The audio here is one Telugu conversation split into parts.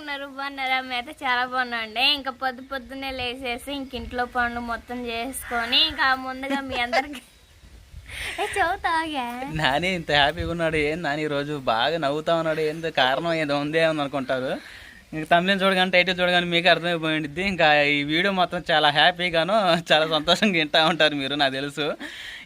ఉన్నారు బాగున్నారా? మేత చాలా బాగున్నాండి ఇంకా పొద్దు పొద్దున్నే లేచేసి ఇంక ఇంట్లో పనులు మొత్తం చేసుకొని ఇంకా ముందుగా మీ అందరికి చదువుతాగా నాని ఇంత హ్యాపీగా ఉన్నాడు ఏం నాని? ఈ రోజు బాగా నవ్వుతా ఉన్నాడు ఏందో కారణం ఏదో ఉంది అని అనుకుంటారు. ఇంకా తమిళం చూడగానే టైటిల్ చూడగానే మీకు అర్థమైపోయింది. ఇంకా ఈ వీడియో మాత్రం చాలా హ్యాపీగాను చాలా సంతోషంగా వింటా ఉంటారు మీరు నాకు తెలుసు.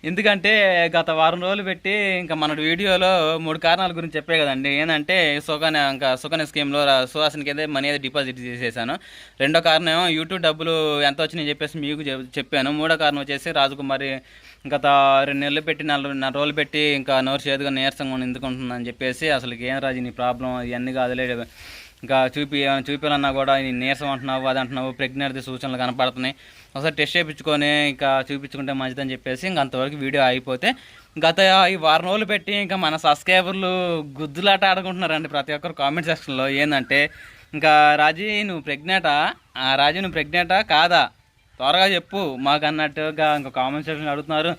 ఎందుకంటే గత వారం రోజులు పెట్టి ఇంకా మన వీడియోలో మూడు కారణాల గురించి చెప్పే కదండి. ఏంటంటే సుకన్య ఇంకా సుకన్య స్కీమ్లో సుహాసినికి అయితే మనీ అయితే డిపాజిట్ చేసేసాను. రెండో కారణం యూట్యూబ్ డబ్బులు ఎంత వచ్చినాయి చెప్పేసి మీకు చెప్- చెప్పాను. మూడో కారణం వచ్చేసి రాజకుమారి గత రెండు నెలలు పెట్టి నాలుగు నెల రోజులు పెట్టి ఇంకా నోరు చేదుగా నీరసంగా ఎందుకుంటుందని చెప్పేసి అసలు ఏం రాజు నీ ప్రాబ్లం? ఇవన్నీ కాదులే ఇంకా చూపి చూపించాలన్నా కూడా నీరసం అంటున్నావు అది అంటున్నావు ప్రెగ్నెన్సీ సూచనలు కనపడుతున్నాయి. ఒకసారి టెస్ట్ చేయించుకొని ఇంకా చూపించుకుంటే మంచిదని చెప్పేసి ఇంకా అంతవరకు వీడియో అయిపోతే గత ఈ వారం రోజులు పెట్టి ఇంకా మన సబ్స్క్రైబర్లు గుద్దులాట ఆడుకుంటున్నారండి ప్రతి ఒక్కరు కామెంట్ సెక్షన్లో. ఏంటంటే ఇంకా రాజీ నువ్వు ప్రెగ్నెంటా ఆ, రాజీ నువ్వు ప్రెగ్నెంటా కాదా? త్వరగా చెప్పు మాకు అన్నట్టుగా ఇంకా కామెంట్ సెక్షన్ అడుగుతున్నారు.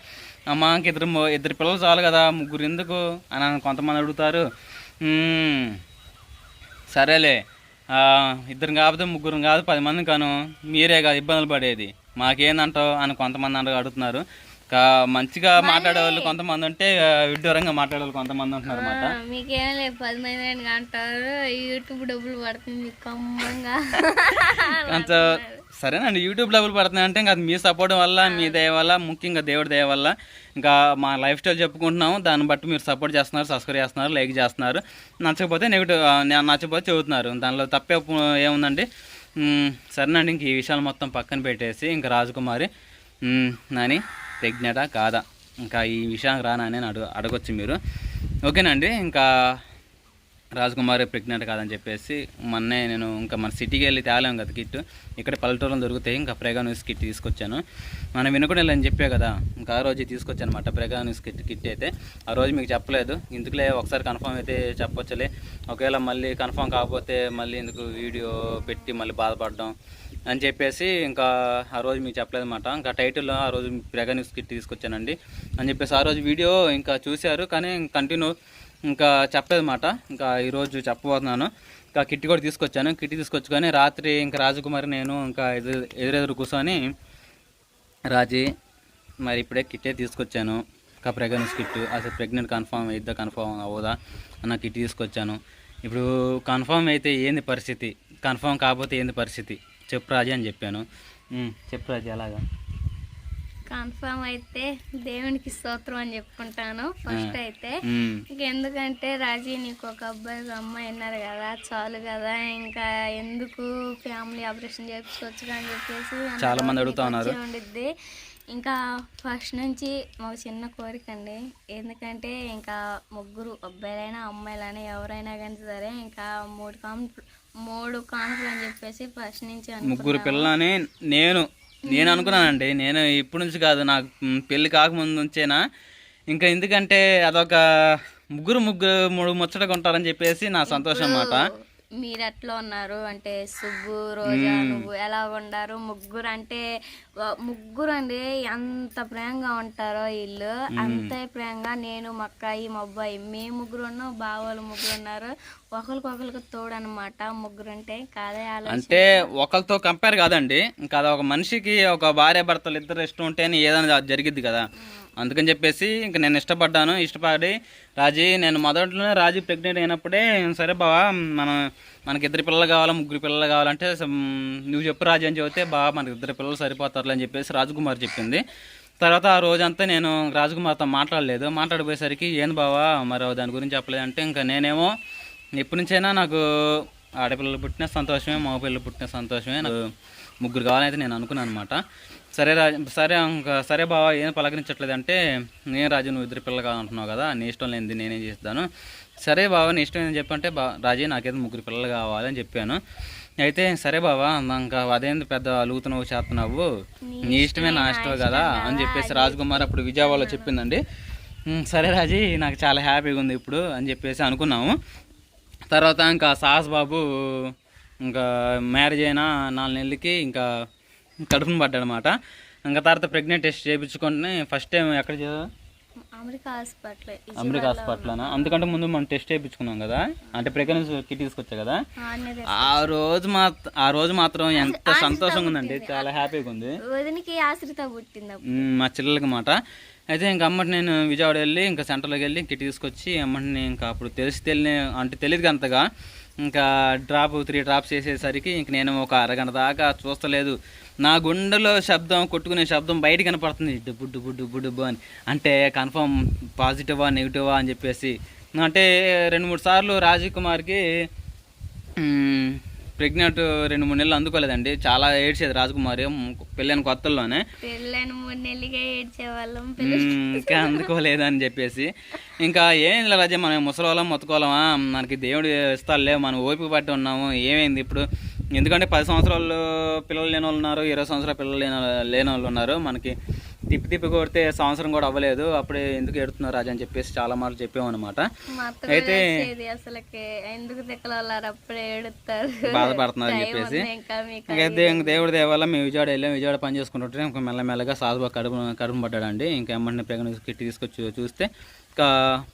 మాకు ఇంక ఇద్దరు ఇద్దరు పిల్లలు చాలు కదా ముగ్గురు ఎందుకు? అని కొంతమంది అడుగుతారు. సరేలే. ఇద్దరు కాకపోతే ముగ్గురు కాదు పది మంది కాను. మీరే కాదు ఇబ్బందులు పడేది. మాకేందంటావు అని కొంతమంది అంట అడుగుతున్నారు. మంచిగా మాట్లాడే వాళ్ళు కొంతమంది ఉంటే విడ్డూరంగా మాట్లాడే వాళ్ళు కొంతమంది ఉంటున్నారు అనమాట మీకేం లేదు పది మంది అంటారు యూట్యూబ్ డబ్బులు పడుతుంది కమ్మంగా అంత సరేనండి యూట్యూబ్ డబ్బులు పడుతున్నాయి అంటే ఇంకా మీ సపోర్ట్ వల్ల మీ దయ వల్ల ముఖ్యంగా దేవుడి దయ వల్ల. ఇంకా మా లైఫ్ స్టైల్ చెప్పుకుంటున్నాము దాన్ని బట్టి మీరు సపోర్ట్ చేస్తున్నారు సబ్స్క్రైబ్ చేస్తున్నారు లైక్ చేస్తున్నారు. నచ్చకపోతే నెగిటివ్ నచ్చకపోతే చెబుతున్నారు. దానిలో తప్పే ఏముందండి? సరేనండి ఇంక ఈ విషయాలు మొత్తం పక్కన పెట్టేసి ఇంకా రాజకుమారి నాని. ప్రెగ్నెటా కాదా? ఇంకా ఈ విషయానికి రానా అని అడుగు అడగొచ్చు మీరు. ఓకేనండి ఇంకా రాజకుమారి ప్రెగ్నెంట్ కాదని చెప్పేసి మొన్నే నేను ఇంకా మన సిటీకి వెళ్ళి తేలేం కదా కిట్ ఇక్కడ పల్లెటూరులో దొరుకుతాయి ఇంకా ప్రేగా న్యూస్ కిట్ తీసుకొచ్చాను. మనం వినకుండా అని చెప్పే కదా ఇంకా ఆ రోజు తీసుకొచ్చాను అనమాట ప్రేగా న్యూస్ కిట్ కిట్ అయితే. ఆ రోజు మీకు చెప్పలేదు. ఇందుకులే ఒకసారి కన్ఫర్మ్ అయితే చెప్పొచ్చలే. ఒకవేళ మళ్ళీ కన్ఫర్మ్ కాకపోతే మళ్ళీ ఎందుకు వీడియో పెట్టి మళ్ళీ బాధపడడం? అని చెప్పేసి ఇంకా ఆ రోజు మీకు చెప్పలేదు అనమాట ఇంకా టైటిల్లో ఆ రోజు ప్రేగా న్యూస్కి కిట్ తీసుకొచ్చానండి. అని చెప్పేసి ఆ రోజు వీడియో ఇంకా చూశారు కానీ కంటిన్యూ ఇంకా చెప్పలేదన్నమాట. ఇంకా ఈరోజు చెప్పబోతున్నాను. ఇంకా కిట్టి కూడా తీసుకొచ్చాను. కిట్టి తీసుకొచ్చుకొని రాత్రి ఇంకా రాజకుమారి నేను ఇంకా ఎదురు ఎదురెదురు కూర్చొని రాజీ మరి ఇప్పుడే కిట్టే తీసుకొచ్చాను. ఇంకా ప్రెగ్నెన్స్ కిట్ అసలు ప్రెగ్నెంట్ కన్ఫర్మ్ అయిద్దా కన్ఫర్మ్ అవ్వదా అన్న కిట్ తీసుకొచ్చాను. ఇప్పుడు కన్ఫర్మ్ అయితే ఏంది పరిస్థితి? కన్ఫామ్ కాకపోతే ఏంది పరిస్థితి? చెప్పు రాజీ అని చెప్పాను. ఉమ్, చెప్పు రాజీ అలాగా. కన్ఫర్మ్ అయితే దేవునికి స్తోత్రం అని చెప్పుకుంటాను. ఫస్ట్ అయితే ఇంకెందుకంటే రాజీ నీకు ఒక అబ్బాయి ఒక అమ్మాయి ఉన్నారు కదా చాలు కదా ఇంకా ఎందుకు ఫ్యామిలీ ఆపరేషన్ చేయించుకోవచ్చు అని చెప్పేసి చాలా మంది అడుగుతా ఉన్నారు. ఉండిద్ది. ఇంకా ఫస్ట్ నుంచి మాకు చిన్న కోరిక అండి. ఎందుకంటే ఇంకా ముగ్గురు అబ్బాయిలైనా అమ్మాయిలైనా ఎవరైనా కానీ సరే ఇంకా మూడు కాన్పు మూడు కాన్పులు అని చెప్పేసి ఫస్ట్ నుంచి ముగ్గురు. పిల్లలని నేను నేను అనుకున్నానండి. నేను ఇప్పటి నుంచి కాదు నాకు పెళ్ళి కాకముందు నుంచేనా. ఇంకా ఎందుకంటే అదొక ముగ్గురు ముగ్గురు మూడు ముచ్చటగా ఉంటారని చెప్పేసి నా సంతోషం అన్నమాట. మీరు ఎట్లా ఉన్నారు? అంటే సుబ్బు రోజా నువ్వు ఎలా ఉండారు? ముగ్గురు అంటే ముగ్గురు అండి ఎంత ప్రేమగా ఉంటారో వీళ్ళు. అంతే ప్రేమగా నేను మా అక్కాయి మా అబ్బాయి మేము ముగ్గురు ఉన్నాం బావాళ్ళు ముగ్గురు ఉన్నారు. ఒకరికొకరికి తోడు అనమాట ముగ్గురు అంటే కాదే అంటే ఒకరితో కంపేర్ కాదండి. ఇంకా ఒక మనిషికి ఒక భార్య భర్తలు ఇద్దరు ఇష్టం ఉంటేనే ఏదైనా జరిగిద్ది కదా. అందుకని చెప్పేసి ఇంక నేను ఇష్టపడ్డాను ఇష్టపడి రాజీ నేను మొదట్లోనే రాజీ ప్రెగ్నెంట్ అయినప్పుడే సరే బావా మనం మనకి ఇద్దరు పిల్లలు కావాలా ముగ్గురు పిల్లలు కావాలంటే నువ్వు చెప్పు రాజీ అని చెబితే బాగా మనకి ఇద్దరు పిల్లలు సరిపోతారులే అని చెప్పేసి రాజకుమార్ చెప్పింది. తర్వాత ఆ రోజంతా నేను రాజకుమార్తో మాట్లాడలేదు. మాట్లాడిపోయేసరికి ఏంది బావా మరి దాని గురించి చెప్పలేదు అంటే ఇంకా నేనేమో ఎప్పటి నుంచైనా నాకు ఆడపిల్లలు పుట్టిన సంతోషమే మగ పిల్లలు పుట్టిన సంతోషమే నాకు ముగ్గురు కావాలైతే నేను అనుకున్నాను అనమాట సరే రా సరే ఇంకా సరే బావా ఏం పలకరించట్లేదు అంటే నేను రాజు నువ్వు ఇద్దరు పిల్లలు కావాలంటున్నావు కదా నీ ఇష్టం లేనిది నేనేం చేస్తాను. సరే బావా నీ ఇష్టం ఏంటని చెప్పంటే బా రాజీ నాకైతే ముగ్గురు పిల్లలు కావాలని చెప్పాను. అయితే సరే బావా ఇంకా అదేంది పెద్ద అలుగుతున్నావు చేస్తున్నావు? నీ ఇష్టమే నా ఇష్టమే కదా? అని చెప్పేసి రాజకుమార్ అప్పుడు విజయవాడలో చెప్పిందండి. "ఉమ్, సరే రాజీ నాకు చాలా హ్యాపీగా ఉంది ఇప్పుడు అని చెప్పేసి అనుకున్నాము. తర్వాత ఇంకా సాహస్ బాబు ఇంకా మ్యారేజ్ అయిన నాలుగు నెలలకి ఇంకా కడుపును పడ్డాడనమాట. ఇంకా తర్వాత ప్రెగ్నెంట్ టెస్ట్ చేయించుకొని ఫస్ట్ టైం ఎక్కడ అమెరికా హాస్పిటల్ అమెరికా హాస్పిటల్నా? అందుకంటే ముందు మనం టెస్ట్ చేయించుకున్నాం కదా. అంటే ప్రెగ్నెన్సీ కిట్ తీసుకొచ్చా కదా? ఆ రోజు మా ఆ రోజు మాత్రం ఎంత సంతోషంగా ఉందండి చాలా హ్యాపీగా ఉంది. వదినికి ఆశ్రిత పుట్టింది అప్పుడు. మ్మ్, మా చెల్లెలకి మాట. అయితే ఇంక అమ్మటి నేను విజయవాడ వెళ్ళి ఇంకా సెంటర్లోకి వెళ్ళి కిట్ తీసుకొచ్చి అమ్మటిని ఇంకా అప్పుడు తెలిసి తెలియని అంటే తెలియదు అంతగా. ఇంకా డ్రాప్ త్రీ డ్రాప్స్ చేసేసరికి ఇంక నేను ఒక అరగంట దాకా చూస్తలేదు. నా గుండెలో శబ్దం కొట్టుకునే శబ్దం బయట కనపడుతుంది. డుబ్బు డుబ్బు డుబ్బు డుబ్బు అని. అంటే కన్ఫర్మ్ పాజిటివా నెగిటివా అని చెప్పేసి. అంటే రెండు మూడు సార్లు రాజీవ్ కుమార్కి ప్రెగ్నెంట్ రెండు మూడు నెలలు అందుకోలేదండి. చాలా ఏడ్చేది రాజకుమారి పెళ్ళైన కొత్తల్లోనే. పెళ్ళైన మూడు నెలలుగా ఏడ్చేవాళ్ళం ఇంకా అందుకోలేదని చెప్పేసి. ఇంకా ఏం ఇలా రజ మనం ముసలోళ్ళం మొత్తుకోవాలమా మనకి దేవుడు ఇస్తాడులే మనం ఓపిక పట్టి ఉన్నాము ఏమైంది ఇప్పుడు? ఎందుకంటే పది సంవత్సరాలు పిల్లలు లేని వాళ్ళు ఉన్నారు ఇరవై సంవత్సరాల పిల్లలు లేని లేని వాళ్ళు ఉన్నారు మనకి తిప్పి తిప్పి కొడితే సంవత్సరం కూడా అవ్వలేదు. అప్పుడే ఎందుకు ఎడుతున్నారు రాజా అని చెప్పేసి చాలా మాటలు చెప్పామన్నమాట అయితే అసలుకి. ఎందుకు అప్పుడే బాధపడుతున్నారు అని చెప్పేసి. ఇంకైతే ఇంక దేవుడి దయ వల్ల మేము విజయవాడ వెళ్ళాం. విజయవాడ పని చేసుకుంటుంటే ఇంకా మెల్లమెల్లగా సాధుబా కడుపు కడుపు పడ్డాడండి. ఇంకా ఎమ్మడిని ప్రెగ్నెన్సీ కిట్ తీసుకొచ్చి చూస్తే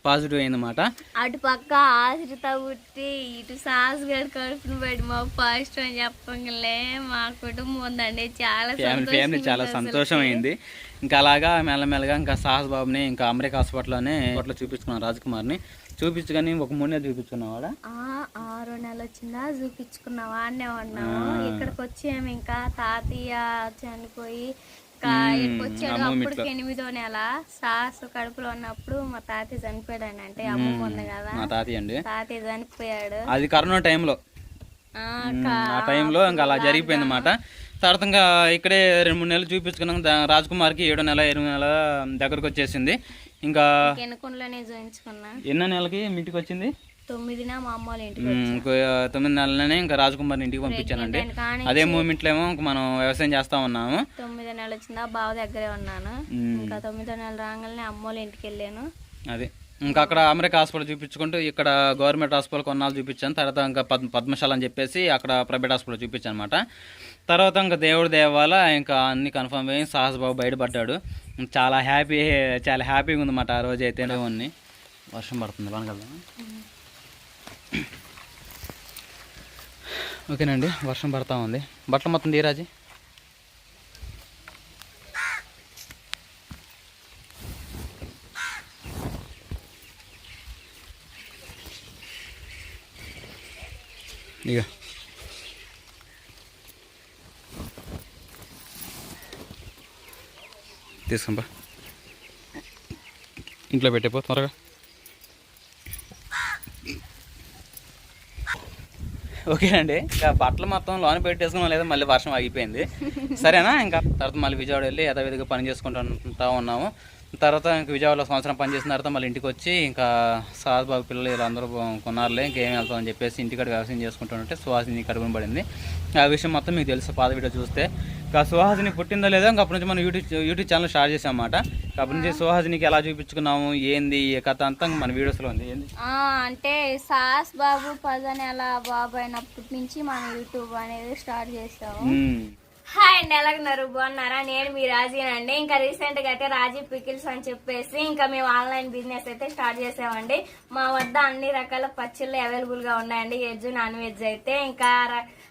పాజిటివ్ అయిందన్నమాట. అటు పక్క ఆశ్రిత పుట్టి ఇటు సాస్ గడి కడుపును పడి మా ఫస్ట్ అని చెప్పంగానే మా కుటుంబం ఉందండి. చాలా ఫ్యామిలీ చాలా సంతోషం అయింది ఇంకా అలాగా మెల్లమెల్లగా ఇంకా సాహస్ బాబుని ఇంకా అమెరికా హాస్పిటల్లోనే హాస్పిటల్లో చూపించుకున్నాం రాజ్కుమార్ని. చూపించుకొని ఒక మూడు నెలలు చూపించుకున్నావాడా ఆ, ఆరో నెల వచ్చిందా చూపించుకున్నాం ఆడనే ఉన్నాము. ఇక్కడికి వచ్చాము ఇంకా. తాతయ్య చనిపోయి వచ్చాడు అప్పుడు ఎనిమిదో నెల సాస్ కడుపులో ఉన్నప్పుడు మా తాతయ్య చనిపోయాడు అంటే అమ్మ ఉంది కదా. మా తాతయ్య అండి. తాతయ్య చనిపోయాడు. అది కరోనా టైంలో. ఆ, టైంలో ఇంకా అలా జరిగిపోయింది అనమాట తర్వాత ఇంకా ఇక్కడే రెండు మూడు నెలలు చూపించుకున్నాం. రాజ్ కుమార్కి ఏడో నెల ఎనిమిది నెల దగ్గరకు వచ్చేసింది. ఇంకా ఎనుకుండలోనే చూపించుకున్నా ఎన్నో నెలకి మీ ఇంటికి వచ్చింది? తొమ్మిదిన మా అమ్మ వాళ్ళ ఇంటికి ఉమ్, ఇంకో తొమ్మిది నెలలనే ఇంకా రాజకుమార్ని ఇంటికి పంపించానండి. అదే మూమెంట్లో ఏమో ఇంక మనం వ్యవసాయం చేస్తా ఉన్నాము. తొమ్మిదో నెల వచ్చిందా బావ దగ్గరే ఉన్నాను. ఇంకా తొమ్మిదో నెల రాగానే అమ్మ వాళ్ళ ఇంటికి వెళ్ళాను. అదే. ఇంకా అక్కడ అమెరికా హాస్పిటల్ చూపించుకుంటూ ఇక్కడ గవర్నమెంట్ హాస్పిటల్ కొన్నాళ్ళు చూపించాను. తర్వాత ఇంకా పద్ పద్మశాల అని చెప్పేసి అక్కడ ప్రైవేట్ హాస్పిటల్ చూపించాను అనమాట తర్వాత ఇంకా దేవుడి దేవాల ఇంకా అన్ని కన్ఫర్మ్ అయ్యి సాహస్ బాబు బయటపడ్డాడు. చాలా హ్యాపీ చాలా హ్యాపీగా ఉందన్నమాట ఆ రోజు అయితే దేవుణ్ణి. వర్షం పడుతుంది లోనకెళ్దాం ఓకేనండి వర్షం పడతా ఉంది. బట్టలు మొత్తం తీరాజీ ఇక తీసుకుంపా ఇంట్లో పెట్టేపో త్వరగా. ఓకే అండి. ఇంకా బట్టలు మొత్తం లోన పెట్టేసుకున్నాం లేదా మళ్ళీ వర్షం ఆగిపోయింది. సరేనా? ఇంకా తర్వాత మళ్ళీ విజయవాడ వెళ్ళి యథావిధిగా పని చేసుకుంటూ ఉన్నాము. తర్వాత ఇంకా విజయవాడలో సంవత్సరం పని చేసిన తర్వాత మళ్ళీ ఇంటికి వచ్చి ఇంకా సార్ బాబు పిల్లలు వీళ్ళందరూ కొన్నారులే ఇంకేం వెళ్తామని చెప్పేసి ఇంటికాడ వ్యవసాయం చేసుకుంటుంటే సుహాసిని కడుపున పడింది. ఆ విషయం మొత్తం మీకు తెలుసు పాత వీడియో చూస్తే. ఇంకా సుహాసిని పుట్టిందో లేదో ఇంకా అప్పటి నుంచి మనం యూట్యూబ్ యూట్యూబ్ ఛానల్ స్టార్ట్ చేసామన్నమాట అప్పటి నుంచి సుహాసినికి ఎలా చూపించుకున్నాము? ఏంది ఏ కథ అంతా? మన వీడియోస్లో ఉంది. ఏంది? ఆ, అంటే సాస్ బాబు పద నెల బాబు అయినప్పటి నుంచి మనం యూట్యూబ్ అనేది స్టార్ట్ చేసాము. హాయ్ అండి ఎలాగున్నారు బాగున్నారా? నేను మీ రాజీనండి ఇంకా రీసెంట్గా అయితే రాజీ పికిల్స్ అని చెప్పేసి ఇంకా మేము ఆన్లైన్ బిజినెస్ అయితే స్టార్ట్ చేసామండి. మా వద్ద అన్ని రకాల పచ్చళ్ళు అవైలబుల్గా ఉన్నాయండి. వెజ్ నాన్ వెజ్ అయితే. ఇంకా ర-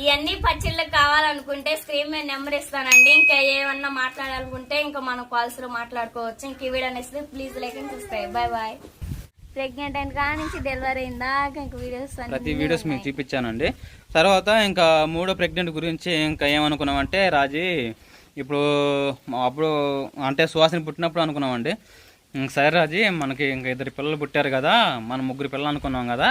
ఇవన్నీ పచ్చళ్ళు కావాలనుకుంటే స్క్రీన్ మీద నెంబర్ ఇస్తానండి. ఇంకా ఏమన్నా మాట్లాడాలనుకుంటే ఇంకా మనం కాల్స్లో మాట్లాడుకోవచ్చు. ఇంక వీడియో నచ్చితే please like and subscribe bye bye pregnant అయిన కాడ నుంచి డెలివరీ అయిందా ఇంకా వీడియోస్ ప్రతి వీడియోస్ మీకు చూపించానండి. తర్వాత ఇంకా మూడో ప్రెగ్నెంట్ గురించి ఇంకా ఏమనుకున్నామంటే రాజీ ఇప్పుడు అప్పుడు అంటే సువాసన పుట్టినప్పుడు అనుకున్నామండి. సరే రాజీ మనకి ఇంక ఇద్దరు పిల్లలు పుట్టారు కదా మనం ముగ్గురు పిల్లలు అనుకున్నాం కదా.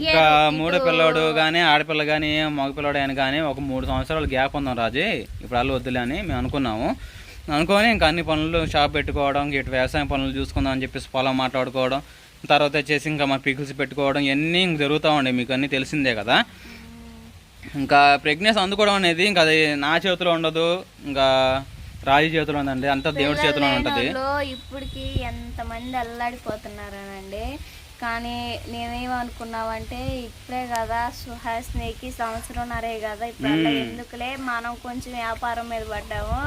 ఇంకా మూడో పిల్లోడు కానీ ఆడపిల్ల కానీ మగ పిల్లోడు అని కానీ ఒక మూడు సంవత్సరాలు గ్యాప్ ఉందాం రాజీ. ఇప్పుడు అల్లు వద్దులే అని మేము అనుకున్నాము. అనుకొని ఇంకా అన్ని పనులు షాప్ పెట్టుకోవడం ఇటు వ్యవసాయం పనులు చూసుకుందాం అని చెప్పేసి పొలం మాట్లాడుకోవడం తర్వాత వచ్చేసి ఇంకా మా పికిల్స్ పెట్టుకోవడం ఇవన్నీ ఇంక జరుగుతూ ఉండే మీకు అన్నీ తెలిసిందే కదా. ఇంకా ప్రెగ్నెన్సీ అందుకోవడం అనేది ఇంకా అది నా చేతిలో ఉండదు. ఇంకా రాజు చేతిలో ఉందండి. అంతా దేవుడి చేతిలో ఉంటుంది. ఇప్పటికి ఎంతమంది అల్లాడిపోతున్నారనండి. కానీ నేనేమనుకున్నామంటే ఇప్పుడే కదా సుహాస్నికి సంవత్సరంన్నరే కదా ఇప్పుడు ఎందుకులే? మనం కొంచెం వ్యాపారం మీద పడ్డాము.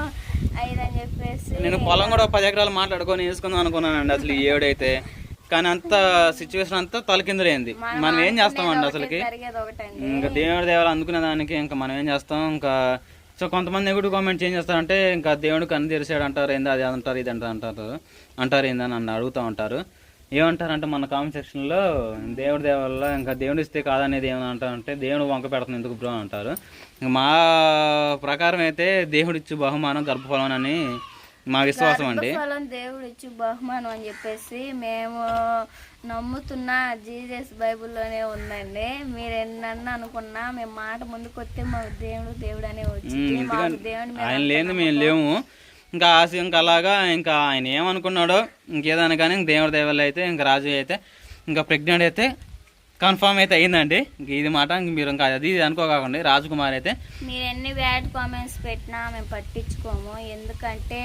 అయిదని చెప్పేసి నేను పొలం కూడా పది ఎకరాలు మాట్లాడుకొని వేసుకుందాం అనుకున్నానండి అసలు ఈ ఏడైతే కానీ అంత సిచ్యువేషన్ అంతా తలకిందులైంది. మనం ఏం చేస్తామండి అసలుకి? ఇంకా దేవుడి దేవాలు అందుకునే దానికి ఇంకా మనం ఏం చేస్తాం? ఇంకా సో కొంతమంది నెగిటివ్ కామెంట్ ఏం చేస్తారంటే ఇంకా దేవుడు కన్ను తెరిచాడు అంటారు ఏందో అది అంటారు ఇది అంటారు అంటారు అంటారు ఏందని నన్ను అడుగుతూ ఉంటారు. ఏమంటారంటే మన కామెంట్ సెక్షన్లో దేవుడి దేవల్ల ఇంకా దేవుడు ఇస్తే కాదనేది ఏమని అంటారంటే దేవుడు వంక పెడుతుంది ఎందుకు బ్రో అంటారు. మా ప్రకారం అయితే దేవుడిచ్చి బహుమానం గర్భఫలం అని మా విశ్వాసం అండి. దేవుడు ఇచ్చి బహుమానం అని చెప్పేసి మేము నమ్ముతున్న జీజస్ బైబిల్లోనే ఉందండి. మీరు ఎన్నన్నా అనుకున్నా మేము మాట ముందుకు వస్తే మా దేవుడు దేవుడు అనే ఆయన లేని మేము లేము. ఇంకా ఆశ ఇంకా అలాగా ఇంకా ఆయన ఏమనుకున్నాడో ఇంకేదైనా కానీ ఇంక దేవుడి దేవాలయం అయితే ఇంకా రాజు అయితే ఇంకా ప్రెగ్నెంట్ అయితే కన్ఫామ్ అయితే అయిందండి. ఇంక ఇది మాట ఇంక మీరు ఇంకా అది ఇది అనుకోకండి రాజకుమార్ అయితే మీరు ఎన్ని బ్యాడ్ కామెంట్స్ పెట్టినా మేము పట్టించుకోము. ఎందుకంటే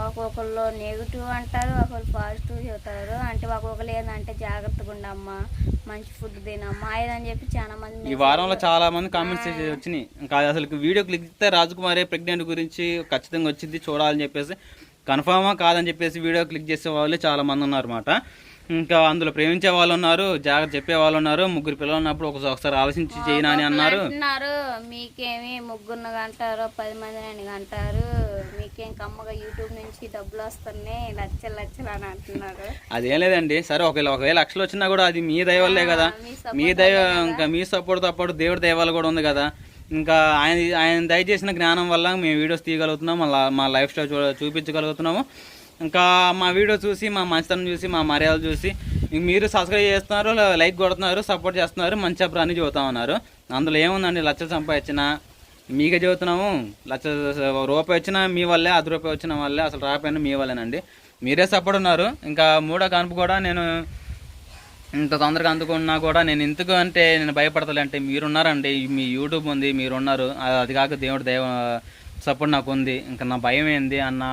ఒక్కొక్కళ్ళు నెగిటివ్ అంటారు ఒకళ్ళు పాజిటివ్ చెబుతారు. అంటే ఒక్కొక్కరు ఏంటంటే జాగ్రత్తగా ఉండమ్మా మంచి ఫుడ్ తినమ్మా అని చెప్పి చాలా మంది ఈ వారంలో చాలా మంది కామెంట్స్ వచ్చినాయి. ఇంకా అసలు వీడియో క్లిక్ చేస్తే రాజకుమారే ప్రెగ్నెంట్ గురించి ఖచ్చితంగా వచ్చింది చూడాలని చెప్పేసి కన్ఫామా కాదని చెప్పేసి వీడియో క్లిక్ చేసే వాళ్ళే చాలా మంది ఉన్నారు అనమాట ఇంకా అందులో ప్రేమించే వాళ్ళు ఉన్నారు జాగ్రత్త చెప్పే వాళ్ళు ఉన్నారు ముగ్గురు పిల్లలు ఉన్నప్పుడు ఒకసారి ఆలోచించి చేయనా అని అన్నారు. అంటున్నారు మీకేమి ముగ్గురుని అంటారు పది మందిని అంటారు మీకేం కమ్మగా యూట్యూబ్ నుంచి డబ్బులు వస్తున్నాయి లచ్చలు లచ్చలు అని అంటున్నారు. అదేం లేదండి సరే ఒకవేళ ఒకవేళ లక్షలు వచ్చినా కూడా అది మీ దయ వల్లే కదా. మీ మీ దయ ఇంకా మీ సపోర్ట్ తప్పుడు దేవుడి దయ వల్ల కూడా ఉంది కదా. ఇంకా ఆయన ఆయన దయచేసిన జ్ఞానం వల్ల మేము వీడియోస్ తీయగలుగుతున్నాం మళ్ళీ మా లైఫ్ స్టైల్ చూ చూపించగలుగుతున్నాము. ఇంకా మా వీడియో చూసి మా మంచితనం చూసి మా మర్యాదలు చూసి మీరు సబ్స్క్రైబ్ చేస్తున్నారు లైక్ కొడుతున్నారు సపోర్ట్ చేస్తున్నారు మంచి అభిప్రాయాన్ని అన్ని ఉన్నారు. అందులో ఏముందండి? లక్షలు సంపాదించిన మీకే చెబుతున్నాము లక్ష రూపాయి వచ్చినా మీ వల్లే అది రూపాయి వచ్చిన వల్లే అసలు రాపోయినా మీ వల్లేనండి. మీరే సపోర్ట్ ఉన్నారు. ఇంకా మూడో కాన్పు కూడా నేను ఇంత తొందరగా అందుకున్నా కూడా నేను ఎందుకు అంటే నేను భయపడతలేంటే మీరున్నారండి. మీ యూట్యూబ్ ఉంది మీరున్నారు. అది అది కాక దేవుడు దైవ సపోర్ట్ నాకు ఉంది. ఇంకా నా భయం ఏంది అన్న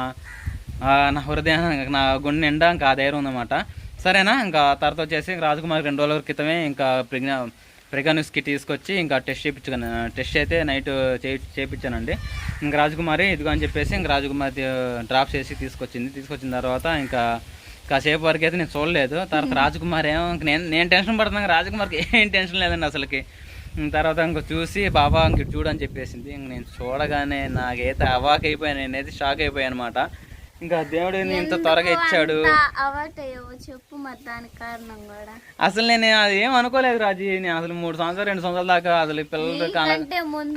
నా హృదయం నా గుండె నిండా ఇంకా ఆ ధైర్యం ఉందన్నమాట. సరేనా? ఇంకా తర్వాత వచ్చేసి రాజకుమార్ రెండు రోజుల క్రితమే ఇంకా ప్రెగ్నా ప్రెగ్నెన్సీకి తీసుకొచ్చి ఇంకా టెస్ట్ చేయించుకుని టెస్ట్ అయితే నైట్ చే చేయించానండి ఇంకా రాజకుమారి ఇదిగో అని చెప్పేసి ఇంకా రాజకుమారి డ్రాప్ చేసి తీసుకొచ్చింది. తీసుకొచ్చిన తర్వాత ఇంకా కాసేపు వరకు అయితే నేను చూడలేదు. తర్వాత రాజకుమార్ ఏమో ఇంక నేను నేను టెన్షన్ పడుతున్నాను రాజకుమార్కి ఏం టెన్షన్ లేదండి అసలుకి. తర్వాత ఇంక చూసి బాబా ఇంక ఇటు చూడు అని చెప్పేసింది. ఇంక నేను చూడగానే నాకైతే అవాక్ అయిపోయాను నేనైతే షాక్ అయిపోయాను అనమాట ఇంకా దేవుడు ఇంత త్వరగా ఇచ్చాడు. చెప్పు కారణం కూడా. అసలు నేను అది ఏం అనుకోలేదు రాజీ. నేను అసలు మూడు సంవత్సరాలు రెండు సంవత్సరాల దాకా అసలు పిల్లలు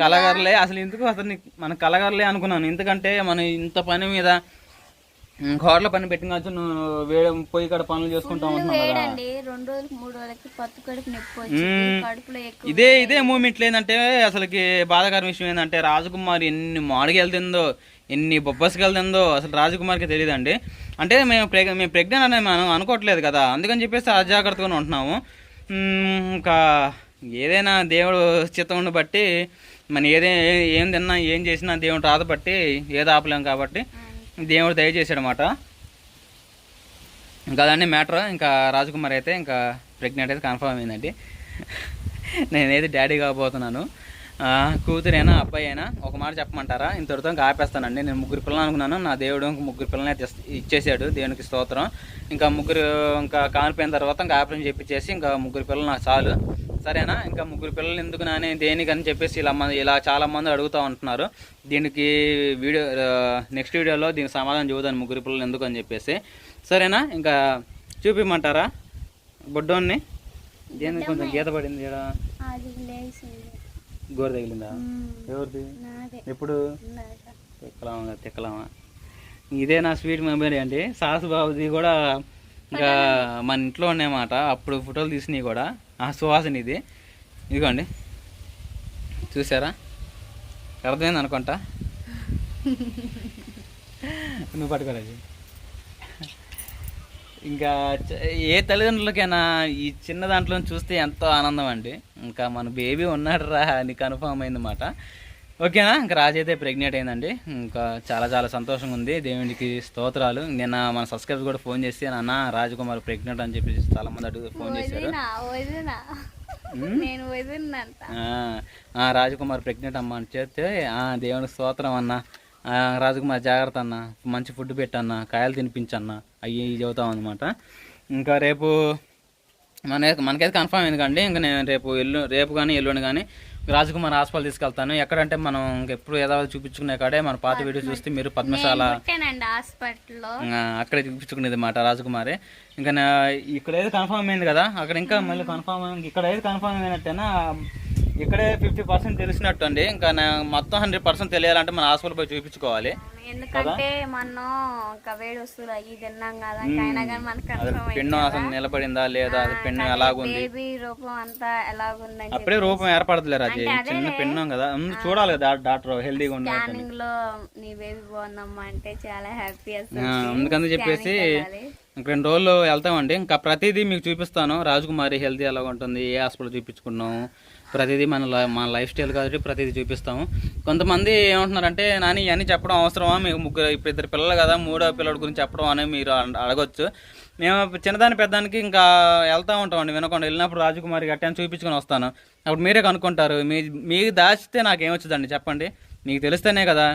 కలగరలే. అసలు ఎందుకు అసలు మన కలగరలే అనుకున్నాను. ఎందుకంటే మనం ఇంత పని మీద హోటల్ పని నువ్వు వేడి పొయ్యి కాడ పనులు చేసుకుంటా ఉంటున్నావు కదా. వేడండి. రెండు రోజులకి మూడు రోజులకి పత్తు కడుపు నొప్పి వచ్చింది. కడుపులో ఎక్కువ ఇదే ఇదే మూమెంట్ ఏంటంటే అసలుకి బాధాకర విషయం ఏంటంటే రాజకుమారి ఎన్ని మామిడికాయలు తిందో ఎన్ని బొబ్బస్ తిందో అసలు రాజకుమారికి తెలియదండి. అంటే మేము ప్రెగ్ మేము ప్రెగ్నెంట్ అనేది మనం అనుకోవట్లేదు కదా. అందుకని చెప్పేసి అజాగ్రత్తగానే ఉంటున్నాము. ఇంకా ఏదైనా దేవుడు చిత్తం బట్టి మన ఏదే ఏం తిన్నా ఏం చేసినా దేవుడు రాత బట్టి ఏది ఆపలేం కాబట్టి దేవుడు దయచేసాడనమాట ఇంకా అదన్నీ మ్యాటర్. ఇంకా రాజకుమార్ అయితే ఇంకా ప్రెగ్నెంట్ అయితే కన్ఫర్మ్ అయిందండి. నేనైతే డాడీ కాబోతున్నాను. కూతురైనా అబ్బాయి అయినా ఒక మాట చెప్పమంటారా? ఇంతటితో ఇంకా ఆపేస్తానండి. నేను ముగ్గురు పిల్లలు అనుకున్నాను. నా దేవుడు ఇంక ముగ్గురు పిల్లల్ని ఇచ్చేసాడు. దేవునికి స్తోత్రం. ఇంకా ముగ్గురు ఇంకా కానిపోయిన తర్వాత ఇంకా ఆపరేషన్ చెప్పించేసి ఇంకా ముగ్గురు పిల్లలు నాకు చాలు. సరేనా? ఇంకా ముగ్గురు పిల్లలు ఎందుకు నాని దేనికని చెప్పేసి ఇలా మంది ఇలా చాలామంది అడుగుతూ ఉంటున్నారు. దీనికి వీడియో నెక్స్ట్ వీడియోలో దీనికి సమాధానం చెబుతాను. ముగ్గురు పిల్లలు ఎందుకు అని చెప్పేసి. సరేనా? ఇంకా చూపిమంటారా? బొడ్డోన్ని? దేనికి కొంచెం గీత పడింది ఈడ? గోర తగిలిందా? ఎవరిది? ఎప్పుడు. తిక్కలామా తిక్కలామా ఇదే నా స్వీట్ మెమరీ అండి. సాసు బాబుది కూడా ఇంకా మన ఇంట్లో ఉన్నాయన్నమాట. అప్పుడు ఫోటోలు తీసినవి కూడా. ఆ సువాసన ఇది ఇదిగోండి. చూసారా? అర్థమైంది అనుకుంటా? నువ్వు పట్టుకోలేదు ఇంకా ఏ తల్లిదండ్రులకైనా ఈ చిన్న దాంట్లో చూస్తే ఎంతో ఆనందం అండి. ఇంకా మన బేబీ ఉన్నాడు రా అని కన్ఫామ్ అయిందన్నమాట. ఓకేనా? ఇంకా రాజు అయితే ప్రెగ్నెంట్ అయిందండి. ఇంకా చాలా చాలా సంతోషంగా ఉంది. దేవునికి స్తోత్రాలు. నిన్న మన సబ్స్క్రైబర్ కూడా ఫోన్ చేసి నాన్న రాజకుమార్ ప్రెగ్నెంట్ అని చెప్పి చాలా మంది అడుగు ఫోన్ చేశారు. రాజకుమార్ ప్రెగ్నెంట్ అమ్మ అని చెప్తే ఆ, దేవునికి స్తోత్రం అన్న. రాజకుమార్ జాగ్రత్త అన్న. మంచి ఫుడ్ పెట్టన్న. కాయలు తినిపించన్న. ఇవి చెబుతాం అనమాట ఇంకా రేపు మన మనకైతే కన్ఫర్మ్ అయింది కండి ఇంకా నేను రేపు ఎల్లు రేపు కానీ ఎల్లుండి కానీ రాజకుమార్ హాస్పిటల్ తీసుకెళ్తాను. ఎక్కడంటే మనం ఎప్పుడు ఏదో చూపించుకునే కాడే మన పాత వీడియో చూస్తే మీరు పద్మశాల అక్కడే చూపించుకునేది మాట రాజకుమారి. ఇంకా నా ఇక్కడ ఏది కన్ఫర్మ్ అయింది కదా అక్కడ ఇంకా మళ్ళీ కన్ఫర్మ్ ఇక్కడ ఏది కన్ఫర్మ్ అయినట్టేనా? ఇక్కడే ఫిఫ్టీ పర్సెంట్ తెలిసినట్టు అండి ఇంకా మొత్తం హండ్రెడ్ పర్సెంట్ తెలియాలంటే మన హాస్పిటల్ పోయి చూపించుకోవాలి. ఎందుకంటే మనం ఇంకా వేడి వస్తువులు అవి తిన్నాం కదా అయినా కానీ మనకు అది కన్ఫర్మ్ పెన్ను అసలు నిలబడిందా లేదా? అది పెన్ను ఎలాగుంది? బేబీ రూపం అంతా ఎలాగుందని అప్పుడే రూపం ఏర్పడదులే రాజీ చిన్న పెన్ను కదా. చూడాలి కదా డాక్టర్ హెల్దీగా ఉండాలి స్కానింగ్లో నీ బేబీ బాగుందమ్మా అంటే చాలా హ్యాపీ అందుకని చెప్పేసి. ఇంక రెండు రోజులు వెళ్తామండి. ఇంకా ప్రతిదీ మీకు చూపిస్తాను. రాజకుమారి హెల్దీ ఎలా ఉంటుంది ఏ హాస్పిటల్ చూపించుకున్నాము ప్రతిదీ మన మన లైఫ్ స్టైల్ కాబట్టి ప్రతిదీ చూపిస్తాము. కొంతమంది ఏమంటున్నారంటే నాని ఇవన్నీ చెప్పడం అవసరమా? మీకు ముగ్గురు ఇప్పుడు ఇద్దరు పిల్లలు కదా మూడో పిల్లల గురించి చెప్పడం అనేది మీరు అడగొచ్చు. మేము చిన్నదాని పెద్దానికి ఇంకా వెళ్తూ ఉంటామండి వినకుండా. వెళ్ళినప్పుడు రాజకుమారి గట్టని చూపించుకొని వస్తాను. అప్పుడు మీరే కనుక్కుంటారు. మీ మీకు దాచితే నాకేమొచ్చుదండి చెప్పండి. మీకు తెలిస్తేనే కదా.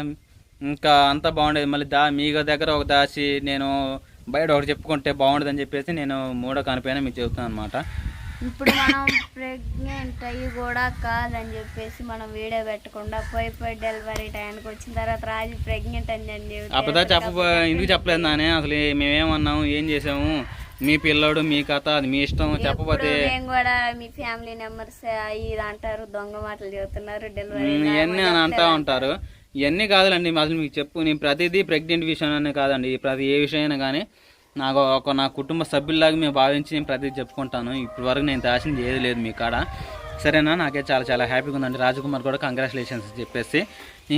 ఇంకా అంతా బాగుండేది. మళ్ళీ దా మీ దగ్గర ఒక దాచి నేను బయట ఒకటి చెప్పుకుంటే బాగుండదని చెప్పేసి నేను మూడో కానిపైన మీకు చెబుతాను అనమాట ఇప్పుడు మనం ప్రెగ్నెంట్ అయ్యి కూడా కాదని చెప్పేసి మనం వీడియో పెట్టకుండా పోయి పోయి డెలివరీ టైంకి వచ్చిన తర్వాత రాజు ప్రెగ్నెంట్ అని అని అప్పుదా చెప్ప ఎందుకు చెప్పలేదు నానే? అసలు మేమేమన్నాము? ఏం చేసాము? మీ పిల్లోడు మీ కథ అది మీ ఇష్టం ఇప్పుడు మేము కూడా మీ ఫ్యామిలీ మెంబర్స్ ఇది అంటారు దొంగ మాటలు చెబుతున్నారు డెలివరీ ఇవన్నీ అని అంటా ఉంటారు. ఇవన్నీ కాదులండి అసలు మీకు చెప్పు. నేను ప్రతిదీ ప్రెగ్నెంట్ విషయంలోనే కాదండి. ప్రతి ఏ విషయమైనా కానీ నాకు ఒక నా కుటుంబ సభ్యుల్లాగా మేము భావించి నేను ప్రతిదీ చెప్పుకుంటాను. ఇప్పటి వరకు నేను దాచింది ఏది లేదు మీ కాడ. సరేనా? నాకే చాలా చాలా హ్యాపీగా ఉందండి. రాజకుమార్ కూడా కంగ్రాచులేషన్స్ చెప్పేసి.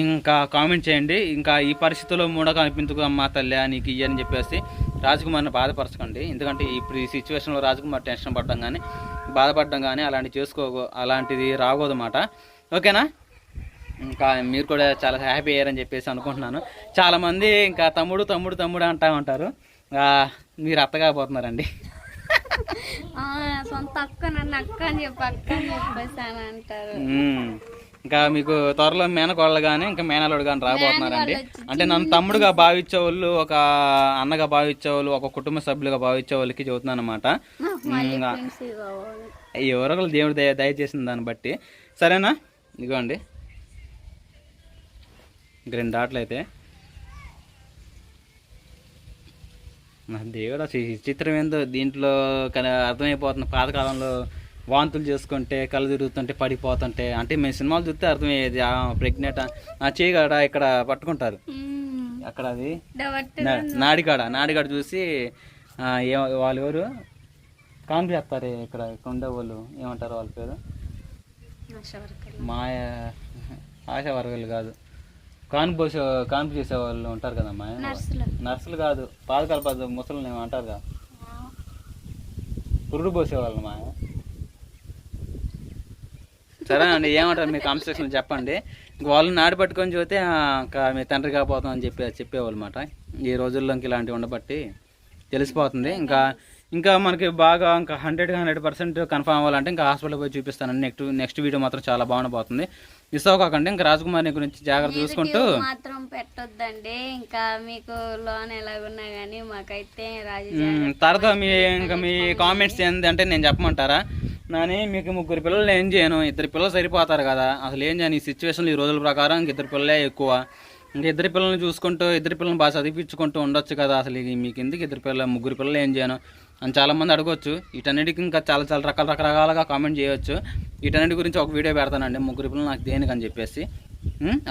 ఇంకా కామెంట్ చేయండి. ఇంకా ఈ పరిస్థితుల్లో మూడో కనిపించుకు అమ్మా తల్లి నీకు ఇయ్యని చెప్పేసి రాజకుమార్ని బాధపరచకండి. ఎందుకంటే ఇప్పుడు ఈ సిచ్యువేషన్లో రాజకుమార్ టెన్షన్ పడడం కానీ బాధపడడం కానీ అలాంటివి చేసుకో అలాంటిది రాకూడదన్నమాట. ఓకేనా? ఇంకా మీరు కూడా చాలా హ్యాపీ అయ్యారని చెప్పేసి అనుకుంటున్నాను. చాలామంది ఇంకా తమ్ముడు తమ్ముడు తమ్ముడు అంటా ఉంటారు. మీరు అత్త కాబోతున్నారండి ఆ, సొంత అక్క నన్ను అక్క అని చెప్పి అక్క అని చెప్పేసి అని అంటారు. ఇంకా మీకు త్వరలో మేనకోళ్ళు కానీ ఇంకా మేనలోడు కానీ రాబోతున్నారండి. అంటే నన్ను తమ్ముడుగా భావించే వాళ్ళు ఒక అన్నగా భావించే వాళ్ళు ఒక కుటుంబ సభ్యులుగా భావించే వాళ్ళకి చెబుతున్నాను అనమాట ఎవరో దేవుడు దయ దయచేసిన దాన్ని బట్టి. సరేనా? ఇదిగోండి. ఇంక రెండు డాట్లు అయితే. నా దేవుడు చిత్రం ఏందో దీంట్లో కన- అర్థమైపోతుంది పాతకాలంలో వాంతులు చేసుకుంటే కళ్ళు తిరుగుతుంటే పడిపోతుంటే అంటే మేము సినిమాలు చూస్తే అర్థమయ్యేది ప్రెగ్నెంట్ ఆ చేయగాడ ఇక్కడ పట్టుకుంటారు. అక్కడ అది నాడికాడ నాడికాడ చూసి వాళ్ళు ఎవరు? కాన్పు చేస్తారు ఇక్కడ ఇక్కడ ఉండే వాళ్ళు ఏమంటారు వాళ్ళ పేరు మాయ ఆశా వర్గాలు కాదు. కాన్పు కాన్పు చేసే వాళ్ళు ఉంటారు కదా మాయ నర్సులు. నర్సులు కాదు పాదకాల పద ముసలు ఏమో అంటారు కదా? పురుడు పోసేవాళ్ళు మాయ సరే అండి ఏమంటారు మీ కామెంట్ సెక్షన్లో చెప్పండి. ఇంక వాళ్ళు నాడి పట్టుకొని చూస్తే "ఆ, ఇంకా మీ తండ్రి కాకపోతాం అని చెప్పి చెప్పేవాళ్ళు అనమాట ఈ రోజుల్లో ఇంక ఇలాంటివి ఉండబట్టి తెలిసిపోతుంది. ఇంకా ఇంకా మనకి బాగా ఇంకా హండ్రెడ్ హండ్రెడ్ పర్సెంట్ కన్ఫర్మ్ అవ్వాలంటే ఇంకా హాస్పిటల్ పోయి చూపిస్తానండి నెక్స్ట్ నెక్స్ట్ వీడియో మాత్రం చాలా బాగుండబోతుంది మిస్ అవ్వకండి ఇంకా రాజకుమారి గురించి జాగ్రత్త చూసుకుంటూ మాత్రం పెట్టొద్దండి. ఇంకా మీకు లోన్ ఎలాగున్నా కానీ మాకైతే. తర్వాత మీ ఇంకా మీ కామెంట్స్ ఏంటంటే నేను చెప్పమంటారా? నాని మీకు ముగ్గురు పిల్లలు ఏం చేయను? ఇద్దరు పిల్లలు సరిపోతారు కదా. అసలు ఏం చేయను? ఈ సిచ్యువేషన్లో ఈ రోజుల ప్రకారం ఇంక ఇద్దరు పిల్లలే ఎక్కువ. ఇంకా ఇద్దరు పిల్లల్ని చూసుకుంటూ ఇద్దరు పిల్లల్ని బాగా చదివించుకుంటూ ఉండొచ్చు కదా. అసలు ఇది మీకు ఎందుకు ఇద్దరు పిల్లలు ముగ్గురు పిల్లలు ఏం చేయను? అని చాలామంది అడగొచ్చు. వీటన్నిటికి ఇంకా చాలా చాలా రకాల రకరకాలుగా కామెంట్ చేయొచ్చు. వీటన్నిటి గురించి ఒక వీడియో పెడతానండి. ముగ్గురు పిల్లలు నాకు దేనికి అని చెప్పేసి?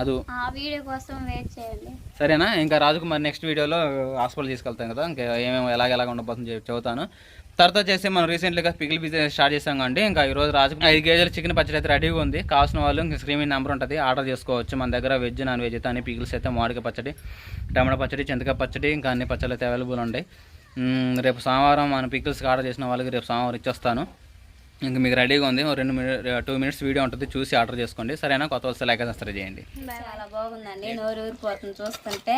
అది. వీడియో కోసం వెయిట్ చేయండి. సరేనా? ఇంకా రాజుకుమార్ నెక్స్ట్ వీడియోలో హాస్పిటల్ తీసుకెళ్తాం కదా. ఇంకా ఏమేమి ఎలాగ ఎలాగ ఉండబోతుంది చెబుతాను. తర్వాత వచ్చేసి మనం రీసెంట్గా పికిల్ బిజినెస్ స్టార్ట్ చేసాం కండి ఇంకా ఈరోజు రాజు ఐదు కేజీలు చికెన్ పచ్చడి అయితే రెడీగా ఉంది. కావాల్సిన వాళ్ళు ఇంకా స్క్రీన్ నెంబర్ ఉంటుంది. ఆర్డర్ చేసుకోవచ్చు. మన దగ్గర వెజ్ నాన్ వెజ్ అయితే అన్ని పికిల్స్ అయితే మామిడికాయ పచ్చడి టమాటా పచ్చడి చింతకాయ పచ్చడి ఇంకా అన్ని పచ్చళ్ళు అయితే అవైలబుల్ ఉంటాయి రేపు సోమవారం మన పికిల్స్కి ఆర్డర్ చేసిన వాళ్ళకి రేపు సోమవారం ఇచ్చేస్తాను. ఇంకా మీకు రెడీగా ఉంది. రెండు మినిట్ టూ మినిట్స్ వీడియో ఉంటుంది. చూసి ఆర్డర్ చేసుకోండి. సరేనా? కొత్త వస్తే లైక్ సబ్స్క్రైబ్ చేయండి. చాలా బాగుందండి. నోరు ఊరిపోతుంది చూస్తుంటే.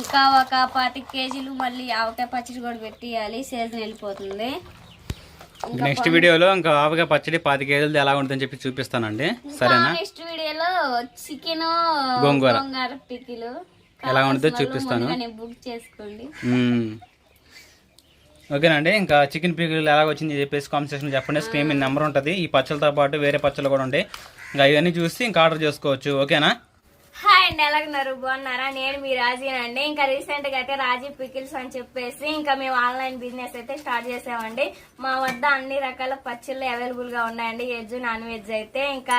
ఇంకా ఒక పాతి కేజీలు మళ్ళీ ఆవకాయ పచ్చడి కూడా పెట్టియాలి. సీజన్ వెళ్ళిపోతుంది. నెక్స్ట్ వీడియోలో ఇంకా ఆవకాయ పచ్చడి పాతి కేజీలది ఎలా ఉంటుందని చెప్పి చూపిస్తానండి. సరేనా? నెక్స్ట్ వీడియోలో చికెన్ గోంగూర. గోంగూర పికిలు ఎలా ఉంటుందో చూపిస్తాను. బుక్ చేసుకోండి. ఓకేనండి ఇంకా చికెన్ పీకులు ఎలా వచ్చింది చెప్పేసి కామెంట్ చెప్పండి. స్క్రీన్ మీద నెంబర్ ఉంటుంది. ఈ పచ్చలతో పాటు వేరే పచ్చలు కూడా ఉంటాయి. ఇంకా ఇవన్నీ చూసి ఇంకా ఆర్డర్ చేసుకోవచ్చు. ఓకేనా? హాయ్ అండి ఎలాగున్నారు? బాగున్నారా? నేను మీ రాజీనండి. ఇంకా రీసెంట్గా అయితే రాజీ పికిల్స్ అని చెప్పేసి ఇంకా మేము ఆన్లైన్ బిజినెస్ అయితే స్టార్ట్ చేసామండి. మా వద్ద అన్ని రకాల పచ్చళ్ళు అవైలబుల్గా ఉన్నాయండి. వెజ్ నాన్ వెజ్ అయితే ఇంకా